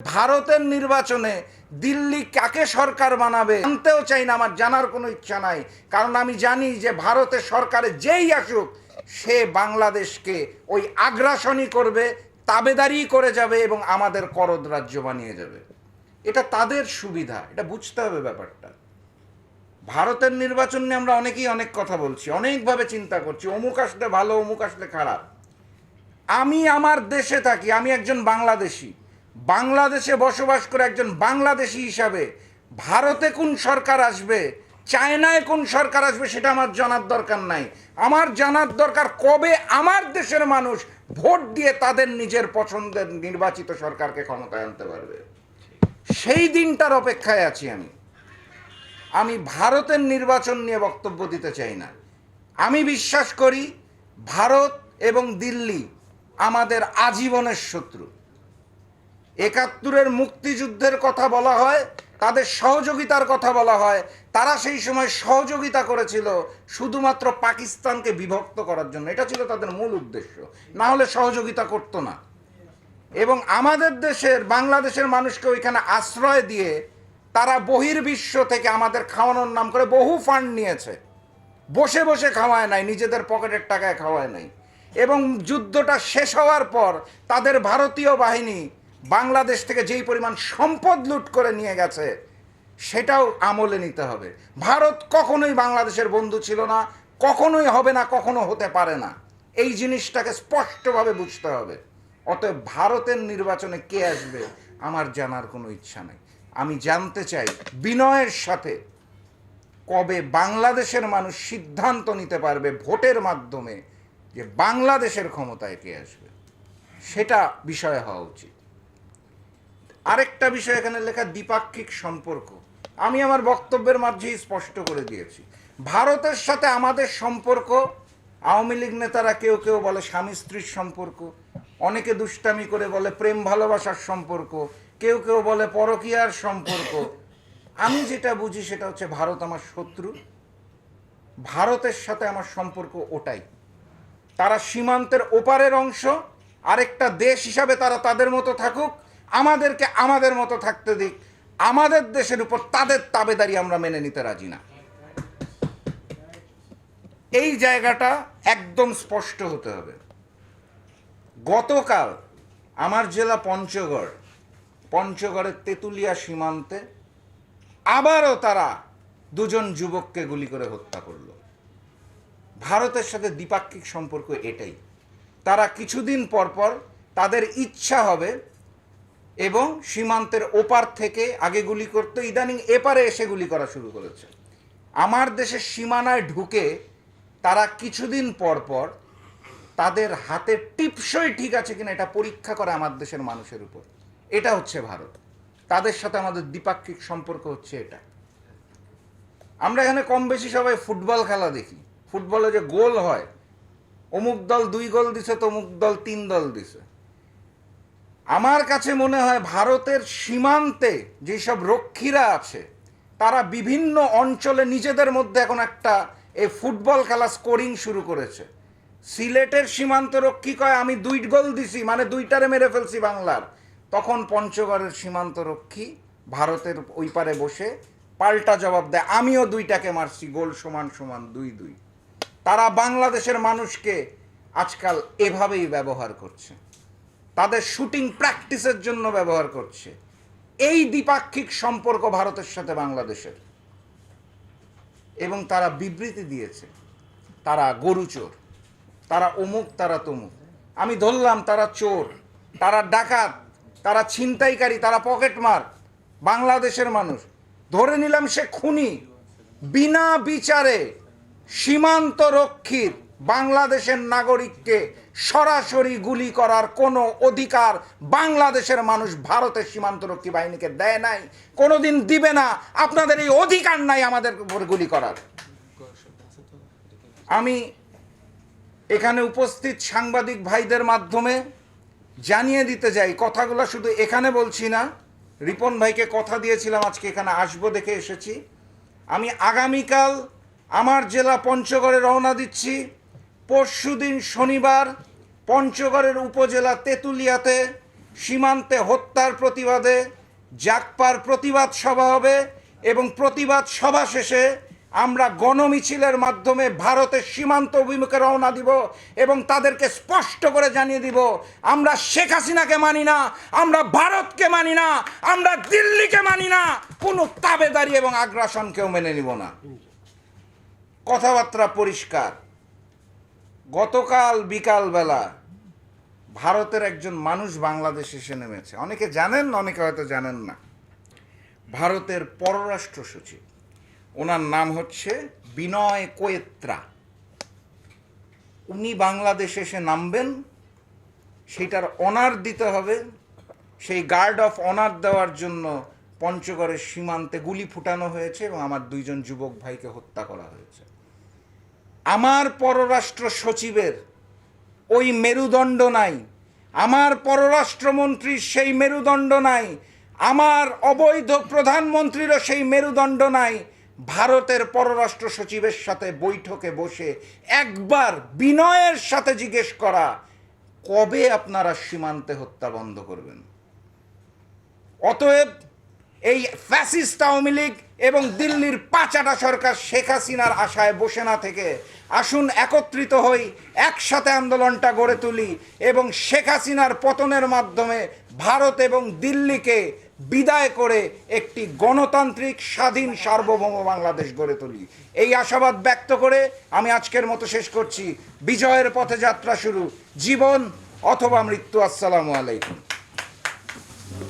ভারতের নির্বাচনে দিল্লি কাকে সরকার বানাবে জানতেও চাই না, আমার জানার কোনো ইচ্ছা নাই। কারণ আমি জানি যে ভারতের সরকারে যেই আসুক, সে বাংলাদেশকে ওই আগ্রাসনই করবে তাবেদারি করে যাবে এবং আমাদের করদ রাজ্য বানিয়ে যাবে। এটা তাদের সুবিধা, এটা বুঝতে হবে ব্যাপারটা। ভারতের নির্বাচন নিয়ে আমরা অনেকেই অনেক কথা বলছি, অনেকভাবে চিন্তা করছি, অমুক আসলে ভালো, অমুক আসলে খারাপ। আমি আমার দেশে থাকি, আমি একজন বাংলাদেশি। বাংলাদেশে বসবাস করে একজন বাংলাদেশি হিসাবে ভারতে কোন সরকার আসবে, চায়নায় কোন সরকার আসবে সেটা আমার জানার দরকার নাই। আমার জানার দরকার কবে আমার দেশের মানুষ ভোট দিয়ে তাদের নিজের পছন্দের নির্বাচিত সরকারকে ক্ষমতায় আনতে পারবে। সেই দিনটার অপেক্ষায় আছি আমি। আমি ভারতের নির্বাচন নিয়ে বক্তব্য দিতে চাই না। আমি বিশ্বাস করি ভারত এবং দিল্লি আমাদের আজীবনের শত্রু। একাত্তরের মুক্তিযুদ্ধের কথা বলা হয়, তাদের সহযোগিতার কথা বলা হয়। তারা সেই সময় সহযোগিতা করেছিল শুধুমাত্র পাকিস্তানকে বিভক্ত করার জন্য। এটা ছিল তাদের মূল উদ্দেশ্য। না হলে সহযোগিতা করতো না। এবং আমাদের দেশের, বাংলাদেশের মানুষকে ওইখানে আশ্রয় দিয়ে তারা বহির্বিশ্ব থেকে আমাদের খাওয়ানোর নাম করে বহু ফান্ড নিয়েছে। বসে বসে খাওয়ায় নাই, নিজেদের পকেটের টাকায় খাওয়ায় নাই। এবং যুদ্ধটা শেষ হওয়ার পর তাদের ভারতীয় বাহিনী বাংলাদেশ থেকে যেই পরিমাণ সম্পদ লুট করে নিয়ে গেছে, সেটাও আমলে নিতে হবে। ভারত কখনোই বাংলাদেশের বন্ধু ছিল না, কখনোই হবে না, কখনো হতে পারে না। এই জিনিসটাকে স্পষ্টভাবে বুঝতে হবে। অতএব ভারতের নির্বাচনে কে আসবে, আমার জানার কোনো ইচ্ছা নেই। আমি জানতে চাই বিনয়ের সাথে কবে বাংলাদেশের মানুষ সিদ্ধান্ত নিতে পারবে ভোটের মাধ্যমে যে বাংলাদেশের ক্ষমতায় কে আসবে, সেটা বিষয় হওয়া উচিত। আরেকটা বিষয় এখানে লেখা দ্বিপাক্ষিক সম্পর্ক। আমি আমার বক্তব্যের মাঝেই স্পষ্ট করে দিয়েছি। ভারতের সাথে আমাদের সম্পর্ক, আওয়ামী লীগ নেতারা কেউ কেউ বলে স্বামী স্ত্রীর সম্পর্ক, অনেকে দুষ্টামি করে বলে প্রেম ভালোবাসার সম্পর্ক, কেউ কেউ বলে পরকীয়ার সম্পর্ক। আমি যেটা বুঝি সেটা হচ্ছে ভারত আমার শত্রু। ভারতের সাথে আমার সম্পর্ক ওটাই। তারা সীমান্তের ওপারের অংশ, আরেকটা দেশ হিসাবে তারা তাদের মতো থাকুক। আমাদেরকে আমাদের মতো থাকতে দিক। আমাদের দেশের উপর তাদের তাবেদারি আমরা মেনে নিতে রাজি না। এই জায়গাটা একদম স্পষ্ট হতে হবে। গতকাল আমার জেলা পঞ্চগড়, পঞ্চগড়ের তেঁতুলিয়া সীমান্তে আবারও তারা দুজন যুবককে গুলি করে হত্যা করল। ভারতের সাথে দ্বিপাক্ষিক সম্পর্ক এটাই। তারা কিছুদিন পর পর তাদের ইচ্ছা হবে এবং সীমান্তের ওপার থেকে আগে গুলি করতো। ইদানিং এপারে এসে গুলি করা শুরু করেছে। আমার দেশের সীমানায় ঢুকে তারা কিছুদিন পর পর তাদের হাতে টিপসই ঠিক আছে কিনা এটা পরীক্ষা করে আমার দেশের মানুষের উপর। এটা হচ্ছে ভারত। তাদের সাথে আমাদের দ্বিপাক্ষিক সম্পর্ক হচ্ছে এটা। আমরা এখানে কম বেশি সবাই ফুটবল খেলা দেখি। ফুটবলে যে গোল হয়, অমুক দল দুই গোল দিছে, তমুক দল তিন দল দিছে। আমার কাছে মনে হয় ভারতের সীমান্তে যেসব রক্ষীরা আছে, তারা বিভিন্ন অঞ্চলে নিজেদের মধ্যে এখন একটা এই ফুটবল খেলা স্কোরিং শুরু করেছে। সিলেটের সীমান্ত রক্ষী কয়, আমি দুই গোল দিছি মানে দুইটারে মেরে ফেলছি বাংলার। তখন পঞ্চগড়ের সীমান্ত রক্ষী ভারতের ওই পারে বসে পাল্টা জবাব দেয়, আমিও দুইটাকে মারছি, গোল সমান সমান দুই দুই। তারা বাংলাদেশের মানুষকে আজকাল এভাবেই ব্যবহার করছে। তাদের শুটিং প্র্যাকটিসের জন্য ব্যবহার করছে। এই দ্বিপাক্ষিক সম্পর্ক ভারতের সাথে বাংলাদেশের। এবং তারা বিবৃতি দিয়েছে, তারা গরু চোর, তারা অমুক, তারা তমুক। আমি ধরলাম তারা চোর, তারা ডাকাত, তারা ছিনতাইকারী, তারা পকেটমার, বাংলাদেশের মানুষ। ধরে নিলাম সে খুনি, বিনা বিচারে সীমান্ত রক্ষীর বাংলাদেশের নাগরিককে সরাসরি গুলি করার কোনো অধিকার বাংলাদেশের মানুষ ভারতের সীমান্তরক্ষী বাহিনীকে দেয় নাই, কোনোদিন দিবে না। আপনাদের এই অধিকার নাই আমাদের উপর গুলি করার। আমি এখানে উপস্থিত সাংবাদিক ভাইদের মাধ্যমে জানিয়ে দিতে যাই, কথাগুলো শুধু এখানে বলছি না। রিপন ভাইকে কথা দিয়েছিলাম, আজকে এখানে আসব দেখে এসেছি। আমি আগামীকাল আমার জেলা পঞ্চগড়ে রওনা দিচ্ছি। পরশুদিন শনিবার পঞ্চগড়ের উপজেলা তেঁতুলিয়াতে সীমান্তে হত্যার প্রতিবাদে জাকপার প্রতিবাদ সভা হবে এবং প্রতিবাদ সভা শেষে আমরা গণমিছিলের মাধ্যমে ভারতের সীমান্ত অভিমুখে রওনা দিব এবং তাদেরকে স্পষ্ট করে জানিয়ে দিব, আমরা শেখ হাসিনাকে মানি না, আমরা ভারতকে মানি না, আমরা দিল্লিকে মানি না, কোনো তাবেদারি এবং আগ্রাসনকেও মেনে নিব না। কথাবার্তা পরিষ্কার। গতকাল বিকালবেলা ভারতের একজন মানুষ বাংলাদেশ এসে নেমেছে। অনেকে জানেন, অনেকে হয়তো জানেন না। ভারতের পররাষ্ট্র সচিব। ওনার নাম হচ্ছে বিনয় কোয়েত্রা। উনি বাংলাদেশে এসে নামবেন সেইটার অনার দিতে হবে। সেই গার্ড অফ অনার দেওয়ার জন্য পঞ্চগড়ের সীমান্তে গুলি ফুটানো হয়েছে এবং আমার দুইজন যুবক ভাইকে হত্যা করা হয়েছে। আমার পররাষ্ট্র সচিবের ওই মেরুদণ্ড নাই। আমার পররাষ্ট্রমন্ত্রীর সেই মেরুদণ্ড নাই। আমার অবৈধ প্রধানমন্ত্রীরও সেই মেরুদণ্ড নাই। ভারতের পররাষ্ট্র সচিবের সাথে বৈঠকে বসে একবার বিনয়ের সাথে জিজ্ঞেস করা, কবে আপনারা সীমান্তে হত্যা বন্ধ করবেন? অতএব এই ফ্যাসিস্ট আওয়ামী লীগ এবং দিল্লির পাচাটা সরকার শেখ হাসিনার আশায় বসে না থেকে আসুন একত্রিত হই, একসাথে আন্দোলনটা গড়ে তুলি এবং শেখ হাসিনার পতনের মাধ্যমে ভারত এবং দিল্লিকে বিদায় করে একটি গণতান্ত্রিক স্বাধীন সার্বভৌম বাংলাদেশ গড়ে তুলি। এই আশাবাদ ব্যক্ত করে আমি আজকের মতো শেষ করছি। বিজয়ের পথে যাত্রা শুরু। জীবন অথবা মৃত্যু, আসসালামু আলাইকুম।